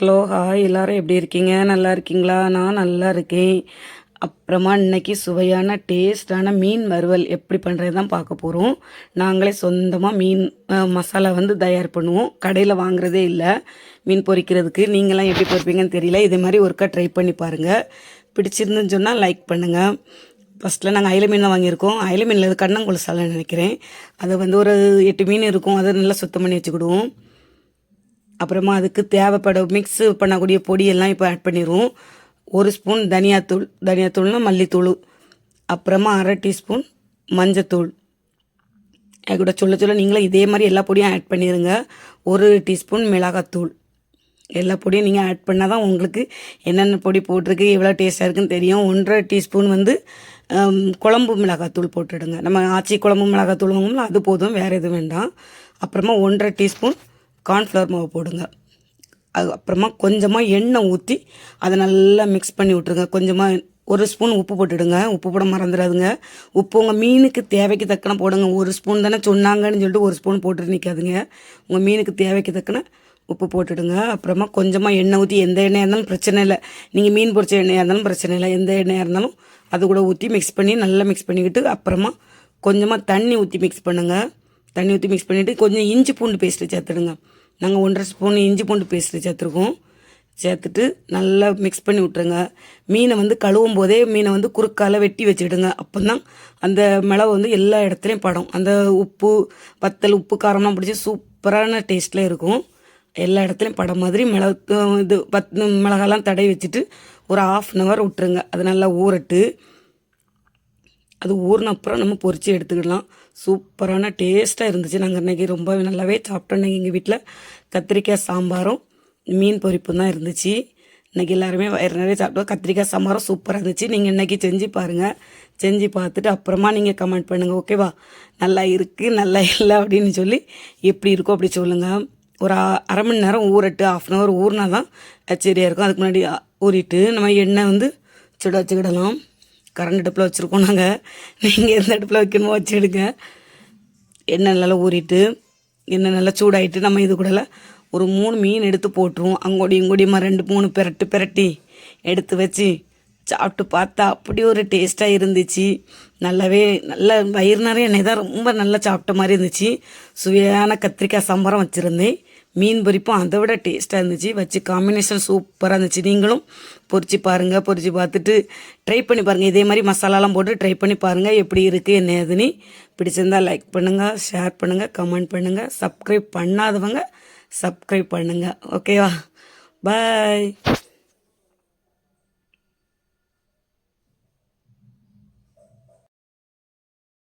Hello hi எல்லாரும் எப்படி இருக்கீங்க? நல்லா இருக்கீங்களா? நான் நல்லா இருக்கேன். அப்புறமா இன்றைக்கி சுவையான டேஸ்டான மீன் வறுவல் எப்படி பண்ணுறது தான் பார்க்க போகிறோம் நாங்களே சொந்தமாக மீன் மசாலா வந்து தயார் பண்ணுவோம். கடையில் வாங்குறதே இல்லை. மீன் பொறிக்கிறதுக்கு நீங்களாம் எப்படி பொறிப்பீங்கன்னு தெரியல. இதே மாதிரி ஒருக்கா ட்ரை பண்ணி பாருங்கள் பிடிச்சிருந்துன்னு சொன்னால் லைக் பண்ணுங்கள் ஃபஸ்ட்டில் நாங்கள் அயில மீன் தான் வாங்கியிருக்கோம். அயில மீனில் இது கண்ணங்குளசாலன்னு நினைக்கிறேன். அது வந்து ஒரு எட்டு மீன் இருக்கும். அதை நல்லா சுத்தம் பண்ணி வச்சுக்கிடுவோம். அப்புறமா அதுக்கு தேவைப்படும் மிக்ஸ் பண்ணக்கூடிய பொடியெல்லாம் இப்போ ஆட் பண்ணிடுவோம் ஒரு ஸ்பூன் தனியாத்தூள் தனியாத்தூள்னா மல்லித்தூள். அப்புறமா அரை டீஸ்பூன் மஞ்சத்தூள். அது கூட சொல்ல சொல்ல நீங்களும் இதே மாதிரி எல்லா பொடியும் ஆட் பண்ணிடுங்க ஒரு டீஸ்பூன் மிளகாத்தூள். எல்லா பொடியும் நீங்கள் ஆட் பண்ணால் தான் உங்களுக்கு என்னென்ன பொடி போட்டிருக்கு எவ்வளோ டேஸ்ட்டாக இருக்குன்னு தெரியும். ஒன்றரை டீஸ்பூன் வந்து குழம்பு மிளகாத்தூள் போட்டுடுங்க. நம்ம ஆச்சி குழம்பு மிளகாத்தூள் வாங்குவோம்ல அது போதும் வேறு எதுவும் வேண்டாம். அப்புறமா ஒன்றரை டீஸ்பூன் கார்ன்ஃப்ளவர் மாவு போடுங்க. அது அப்புறமா கொஞ்சமாக எண்ணெய் ஊற்றி அதை நல்லா மிக்ஸ் பண்ணி விட்ருங்க கொஞ்சமாக ஒரு ஸ்பூன் உப்பு போட்டுடுங்க. உப்பு போட மறந்துடாதுங்க. உப்பு உங்கள் மீனுக்கு தேவைக்கு தக்கன போடுங்க. ஒரு ஸ்பூன் தானே சொன்னாங்கன்னு சொல்லிட்டு ஒரு ஸ்பூன் போட்டுட்டு நிற்காதுங்க உங்கள் மீனுக்கு தேவைக்கு தக்கன உப்பு போட்டுடுங்க. அப்புறமா கொஞ்சமாக எண்ணெய் ஊற்றி எந்த எண்ணெயாக இருந்தாலும் பிரச்சனை இல்லை. நீங்கள் மீன் பொரிச்ச எண்ணெயாக இருந்தாலும் பிரச்சனை இல்லை. எந்த எண்ணெயாக இருந்தாலும் அது கூட ஊற்றி மிக்ஸ் பண்ணி நல்லா மிக்ஸ் பண்ணிக்கிட்டு அப்புறமா கொஞ்சமாக தண்ணி ஊற்றி மிக்ஸ் பண்ணுங்கள் தண்ணி ஊற்றி மிக்ஸ் பண்ணிவிட்டு கொஞ்சம் இஞ்சி பூண்டு பேஸ்ட்டு சேர்த்துடுங்க. நாங்கள் ஒன்றரை ஸ்பூன் இஞ்சி பூண்டு பேஸ்ட்டு சேர்த்துருக்கோம். சேர்த்துட்டு நல்லா மிக்ஸ் பண்ணி விட்ருங்க மீனை வந்து கழுவும் போதே மீனை வந்து குறுக்கால வெட்டி வச்சுக்கிடுங்க அப்போ தான் அந்த மிளகு வந்து எல்லா இடத்துலையும் படும். அந்த உப்பு வத்தல் உப்பு காரம்லாம் பிடிச்சி சூப்பரான டேஸ்ட்டில் இருக்கும். எல்லா இடத்துலையும் படம் மாதிரி மிளகு இது பத் மிளகாலாம் தடவி வச்சுட்டு ஒரு ஆஃப் அன் ஹவர் விட்டுருங்க. அது நல்லா ஊறட்டு. அது ஊறின அப்புறம் நம்ம பொறிச்சு எடுத்துக்கிடலாம். சூப்பரான டேஸ்ட்டாக இருந்துச்சு. நாங்கள் இன்றைக்கி ரொம்ப நல்லாவே சாப்பிட்டோம் இன்றைக்கி எங்கள் வீட்டில் கத்திரிக்காய் சாம்பாரும் மீன் பொரிப்பும் தான் இருந்துச்சு. இன்றைக்கி எல்லாருமே வயிறு நிறைய சாப்பிட்டோம். கத்திரிக்காய் சாம்பாரும் சூப்பராக இருந்துச்சு. நீங்கள் இன்றைக்கி செஞ்சு பாருங்கள் செஞ்சு பார்த்துட்டு அப்புறமா நீங்கள் கமெண்ட் பண்ணுங்கள் ஓகேவா நல்லா இருக்குது நல்லா இல்லை அப்படின்னு சொல்லி எப்படி இருக்கோ அப்படி சொல்லுங்கள் ஒரு அரை மணி நேரம் ஊறட்டு ஆஃப் அன் ஹவர் ஊறினா தான் சரியாக இருக்கும். அதுக்கு முன்னாடி ஊறிட்டு நம்ம எண்ணெய் வந்து சுட வச்சுக்கிடலாம். கரண்ட் அடுப்பில் வச்சுருக்கோம் நாங்கள் நீங்கள் எந்த அடுப்பில் வைக்கணுமோ வச்சுடுங்க. எண்ணெய் நல்லா ஊறிட்டு எண்ணெய் நல்லா சூடாயிட்டு நம்ம இது கூட ஒரு மூணு மீன் எடுத்து போட்டுருவோம். அங்கோடி இங்கோடியுமா ரெண்டு மூணு பெரட்டு பெரட்டி எடுத்து வச்சு சாப்பிட்டு பார்த்தா அப்படி ஒரு டேஸ்ட்டாக இருந்துச்சு. நல்லாவே நல்ல வயிறு நிறைய எண்ணெய் தான் ரொம்ப நல்லா சாப்பிட்ட மாதிரி இருந்துச்சு. சுவையான கத்திரிக்காய் சம்பரம் வச்சுருந்தேன். மீன் பொரிப்பும் அதை விட டேஸ்ட்டாக இருந்துச்சு. வச்சு காம்பினேஷன் சூப்பராக இருந்துச்சு. நீங்களும் பொரிச்சு பாருங்கள் பொரிச்சு பார்த்துட்டு ட்ரை பண்ணி பாருங்கள் இதே மாதிரி மசாலாலாம் போட்டு ட்ரை பண்ணி பாருங்கள் எப்படி இருக்குது என்ன ஏதுன்னு. பிடிச்சிருந்தா லைக் பண்ணுங்கள் ஷேர் பண்ணுங்கள் கமெண்ட் பண்ணுங்கள் சப்ஸ்கிரைப் பண்ணாதவங்க சப்ஸ்கிரைப் பண்ணுங்கள் ஓகேவா பாய்